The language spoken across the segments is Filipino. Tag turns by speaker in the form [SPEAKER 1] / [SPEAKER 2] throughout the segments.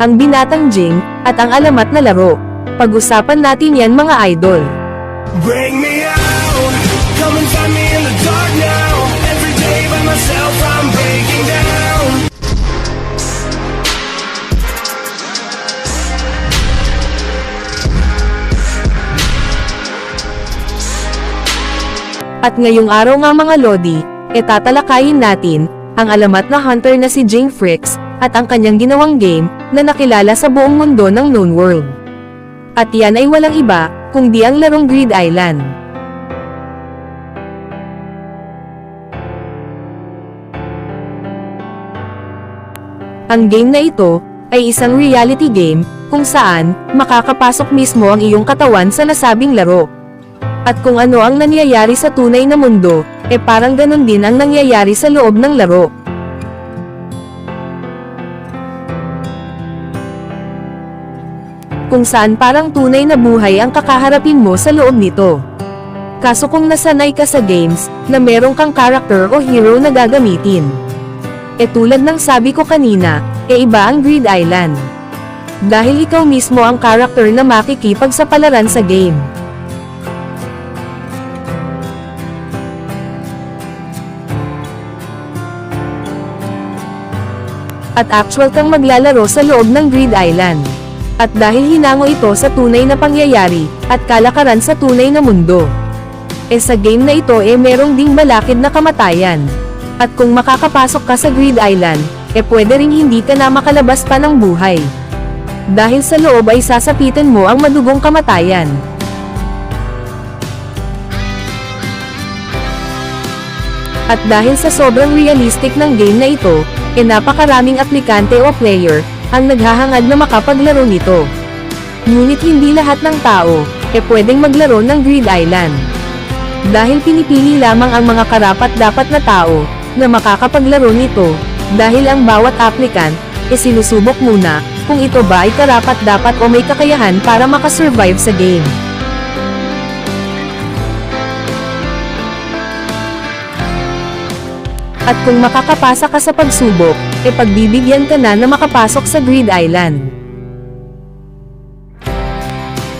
[SPEAKER 1] ang binatang Jing, at ang alamat na laro. Pag-usapan natin yan mga idol.
[SPEAKER 2] Bring me out, come and find me in the dark now. Every day by myself, I'm breaking down.
[SPEAKER 1] At ngayong araw nga mga Lodi, e tatalakayin natin, ang alamat na hunter na si Jing Fricks, at ang kanyang ginawang game, na nakilala sa buong mundo ng known world. At yan ay walang iba, kundi ang larong Grid Island. Ang game na ito, ay isang reality game, kung saan, makakapasok mismo ang iyong katawan sa nasabing laro. At kung ano ang nangyayari sa tunay na mundo, e parang ganun din ang nangyayari sa loob ng laro. Kung saan parang tunay na buhay ang kakaharapin mo sa loob nito. Kaso kung nasanay ka sa games, na merong kang character o hero na gagamitin. E tulad ng sabi ko kanina, e iba ang Grid Island. Dahil ikaw mismo ang character na makikipagsapalaran sa game. at actual kang maglalaro sa loob ng Grid Island. At dahil hinango ito sa tunay na pangyayari, at kalakaran sa tunay na mundo. E sa game na ito e merong ding balakid na kamatayan. At kung makakapasok ka sa Grid Island, e pwede ring hindi ka na makalabas pa ng buhay. Dahil sa loob ay sasapitin mo ang madugong kamatayan. At dahil sa sobrang realistic ng game na ito, e napakaraming aplikante o player, ang naghahangad na makapaglaro nito. Ngunit hindi lahat ng tao, e pwedeng maglaro ng Grid Island. Dahil pinipili lamang ang mga karapat dapat na tao, na makakapaglaro nito, dahil ang bawat applicant, e sinusubok muna, kung ito ba ay karapat dapat o may kakayahan para makasurvive sa game. At kung makakapasa ka sa pagsubok, e pagbibigyan ka na na makapasok sa Grid Island.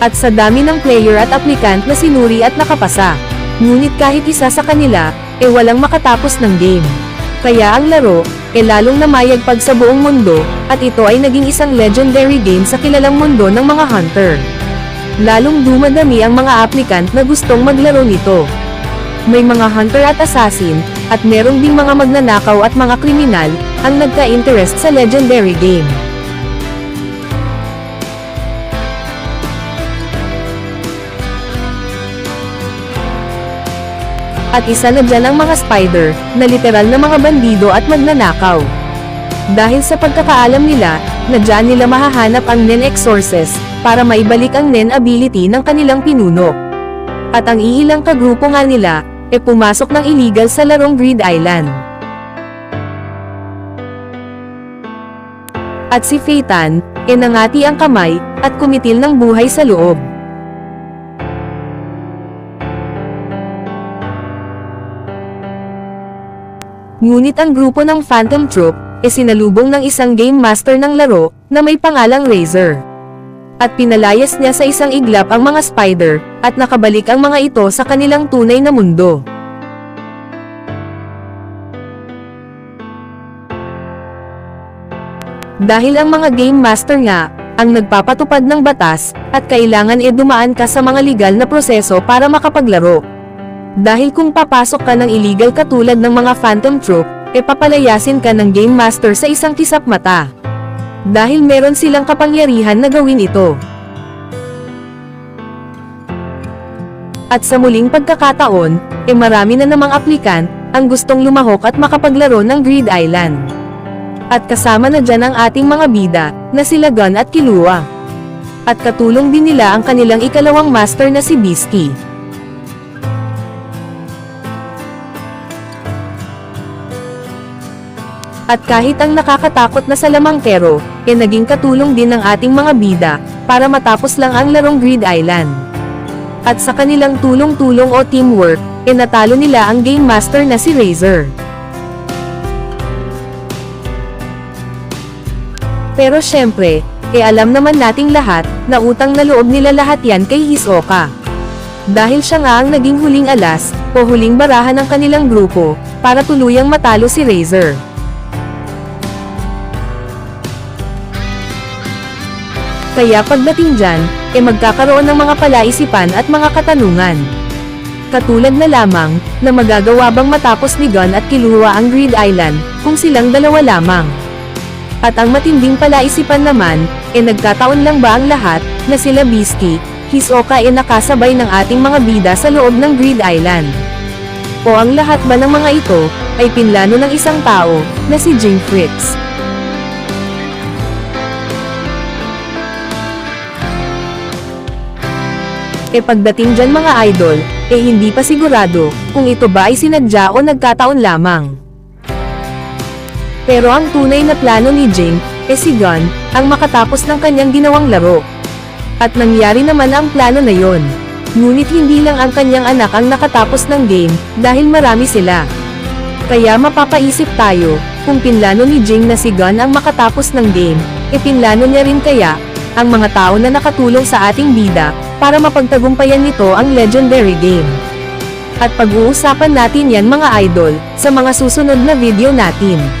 [SPEAKER 1] At sa dami ng player at aplikant na sinuri at nakapasa. Ngunit kahit isa sa kanila, e walang makatapos ng game. Kaya ang laro, e lalong namayagpag sa buong mundo, at ito ay naging isang legendary game sa kilalang mundo ng mga hunter. Lalong dumadami ang mga applicant na gustong maglaro nito. May mga hunter at assassin, at merong ding mga magnanakaw at mga kriminal, ang nagka-interest sa legendary game. At isa na dyan ang mga spider, na literal na mga bandido at magnanakaw. Dahil sa pagkakaalam nila, na dyan nila mahahanap ang Nen Exorcist, para maibalik ang Nen ability ng kanilang pinuno. At ang iilang kagrupo nga nila, e pumasok ng illegal sa larong Grid Island. At si Phaeton, e nangati ang kamay, at kumitil ng buhay sa loob. Ngunit ang grupo ng Phantom Troop, e sinalubong ng isang game master ng laro, na may pangalang Razor. At pinalayas niya sa isang iglap ang mga spider, at nakabalik ang mga ito sa kanilang tunay na mundo. Dahil ang mga game master nga, ang nagpapatupad ng batas, at kailangan e dumaan ka sa mga legal na proseso para makapaglaro. Dahil kung papasok ka ng illegal katulad ng mga Phantom Troop, e papalayasin ka ng Game Master sa isang kisap mata. Dahil meron silang kapangyarihan na gawin ito. At sa muling pagkakataon, e marami na namang aplikant, ang gustong lumahok at makapaglaro ng Grid Island. At kasama na dyan ang ating mga bida, na sila Gun at Kilua. At katulong din nila ang kanilang ikalawang master na si Bisky. At kahit ang nakakatakot na salamangkero, e naging katulong din ng ating mga bida, para matapos lang ang larong Grid Island. At sa kanilang tulong-tulong o teamwork, e natalo nila ang Game Master na si Razor. Pero syempre, e alam naman nating lahat, na utang na loob nila lahat yan kay Hisoka. Dahil siya nga ang naging huling alas, o huling barahan ng kanilang grupo, para tuluyang matalo si Razor. Kaya pagdating dyan, e magkakaroon ng mga palaisipan at mga katanungan. Katulad na lamang, na magagawa bang matapos ni Gon at Killua ang Grid Island, kung silang dalawa lamang. At ang matinding palaisipan naman, e nagkataon lang ba ang lahat, na sila Beastie, Hisoka e nakasabay ng ating mga bida sa loob ng Grid Island. O ang lahat ba ng mga ito, ay pinlano ng isang tao, na si Jing Fritz. E pagdating dyan mga idol, e hindi pa sigurado, kung ito ba ay sinadya o nagkataon lamang. Pero ang tunay na plano ni Jing, e si Gon, ang makatapos ng kanyang ginawang laro. At nangyari naman ang plano na yon. Ngunit hindi lang ang kanyang anak ang nakatapos ng game, dahil marami sila. Kaya mapapaisip tayo, kung pinlano ni Jing na si Gon ang makatapos ng game, e pinlano niya rin kaya, ang mga tao na nakatulong sa ating bida, para mapagtagumpayan nito ang legendary game. At pag-uusapan natin yan mga idol, sa mga susunod na video natin.